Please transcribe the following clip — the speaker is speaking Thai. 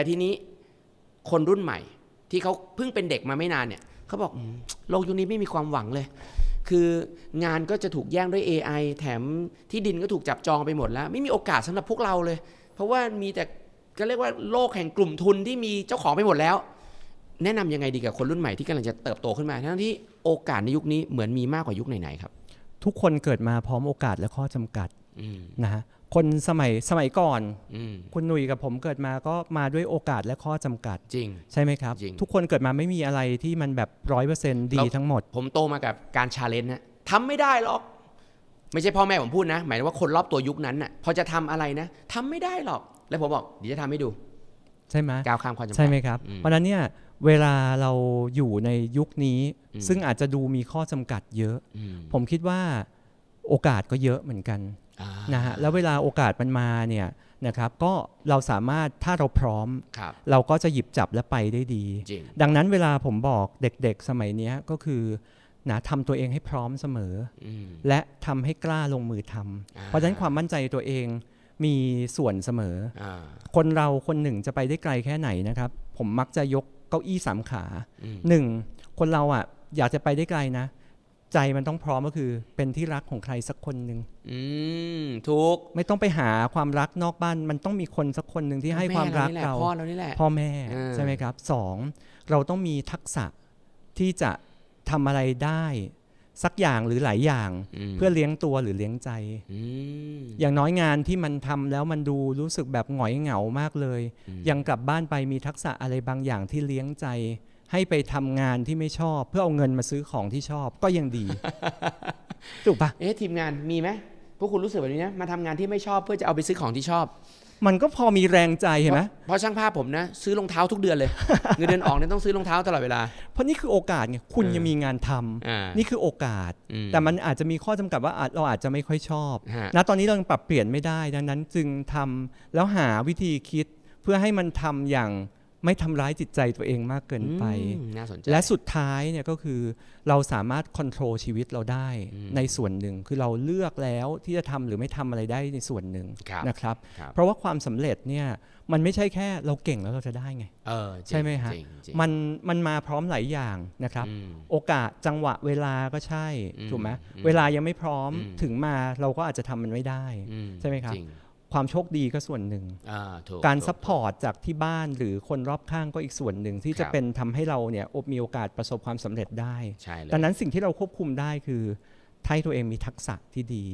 แต่ทีนี้คนรุ่นใหม่ ที่เขาเพิ่งเป็นเด็กมาไม่นานเนี่ยเขาบอกอืมโลกยุคนี้ไม่มีความหวังเลย คืองานก็จะถูกแย่งด้วย AI แถมที่ดินก็ถูกจับจองไปหมดแล้ว ไม่มีโอกาสสำหรับพวกเราเลย เพราะว่ามีแต่ก็เรียกว่าโลกแห่งกลุ่มทุนที่มีเจ้าของไปหมดแล้ว แนะนำยังไงดีกับคนรุ่นใหม่ที่กำลังจะเติบโตขึ้นมา ทั้งที่โอกาสในยุคนี้เหมือนมีมากกว่ายุคไหนๆครับ ทุกคนเกิดมาพร้อมโอกาสและข้อจำกัดอืมนะฮะ คนสมัยสมัยก่อนอืมคุณหนุ่ยกับผมเกิดมาก็มาด้วยโอกาสและข้อจำกัดจริง ใช่ไหมครับจริงทุกคนเกิดมาไม่มีอะไรที่มันแบบร้อยเปอร์เซ็นต์ดีเราทั้งหมด ผมโตมากับการชาเลนจ์นะทำไม่ได้หรอก ไม่ใช่พ่อแม่ผมพูดนะ หมายถึงว่าคนรอบตัวยุคนั้นน่ะพอจะทำอะไรนะทำไม่ได้หรอก แล้วผมบอกเดี๋ยวจะทำให้ดู ใช่ไหมก้าวข้ามความจำกัดใช่ไหมครับอืมเพราะฉะนั้นเนี่ยเวลาเราอยู่ในยุคนี้อืมซึ่งอาจจะดูมีข้อจำกัดเยอะอืมผมคิดว่าโอกาสก็เยอะเหมือนกันอ่า นะฮะแล้วเวลาโอกาสมันมาเนี่ยนะครับก็เราสามารถถ้าเราพร้อมครับเราก็จะหยิบจับและไปได้ดีจริงดังนั้นเวลาผมบอกเด็กๆสมัยเนี้ยก็คือนะทำตัวเองให้พร้อมเสมออืมและทำให้กล้าลงมือทำอ่าเพราะฉะนั้นความมั่นใจตัวเองมีส่วนเสมออ่าคนเราคนหนึ่งจะไปได้ไกลแค่ไหนนะครับ ผมมักจะยกเก้าอี้สามขาอืมหนึ่งคนเราอะอยากจะไปได้ไกลนะ ใจมันต้องพร้อมก็คือเป็นที่รักของใครสักคนหนึ่งอืมถูกไม่ต้องไปหาความรักนอกบ้าน มันต้องมีคนสักคนหนึ่งที่ให้ความรักแนี่แหละเราพ่อเรานี่แหละพ่อแม่เออใช่ไหมครับสองเราต้องมีทักษะที่จะทำอะไรได้สักอย่างหรือหลายอย่างมเพื่อเลี้ยงตัวหรือเลี้ยงใจอืมอย่างน้อยงานที่มันทำแล้วมันดูรู้สึกแบบหงอยเหงามากเลยอืมยังกลับบ้านไปมีทักษะอะไรบางอย่างที่เลี้ยงใจ ให้ไปทำงานที่ไม่ชอบ เพื่อเอาเงินมาซื้อของที่ชอบก็ยังดี ถูกปะเอ๊ะทีมงานมีไหมพวกคุณรู้สึกแบบนี้นะมาทำงานที่ไม่ชอบเพื่อจะเอาไปซื้อของที่ชอบ มันก็พอมีแรงใจเห็นไหมเพราะช่างภาพผมนะ ซื้อรองเท้าทุกเดือนเลย เงินเดือนออกเนี่ยต้องซื้อรองเท้าตลอดเวลา เพราะนี่คือโอกาสไงคุณเออยังมีงานทำอ่านี่คือโอกาสอืแต่มันอาจจะมีข้อจำกัดว่าอาจเราอาจจะไม่ค่อยชอบฮะณตอนนี้เรายังปรับเปลี่ยนไม่ได้ดังนั้นจึงทำแล้วหาวิธีคิดเพื่อให้มันทำอย่าง ไม่ทำร้ายจิตใจตัวเองมากเกินไปอืมน่าสนใจ และสุดท้ายเนี่ยก็คือเราสามารถควบคุมชีวิตเราได้อืมในส่วนหนึ่ง คือเราเลือกแล้วที่จะทำหรือไม่ทำอะไรได้ในส่วนหนึ่งครับนะครับครับ เพราะว่าความสำเร็จเนี่ยมันไม่ใช่แค่เราเก่งแล้วเราจะได้ไงเออจริงใช่ไหมฮะจริงจริงมันมันมาพร้อมหลายอย่างนะครับอืมโอกาสจังหวะเวลาก็ใช่อืมถูกไหมอืมเวลายังไม่พร้อมอืมถึงมาเราก็อาจจะทำมันไม่ได้อืใช่ไหมครับจริง ความโชคดีก็ส่วนหนึ่งอ่าถูกการถูซัพพอร์ตจากที่บ้านหรือคนรอบข้างก็อีกส่วนหนึ่งที่คจะรับเป็นทำให้เราเนี่ยมีโอกาสประสบความสำเร็จได้ใช่เลยดังนั้นสิ่งที่เราควบคุมได้คือให้ตัวเองมีทักษะที่ดี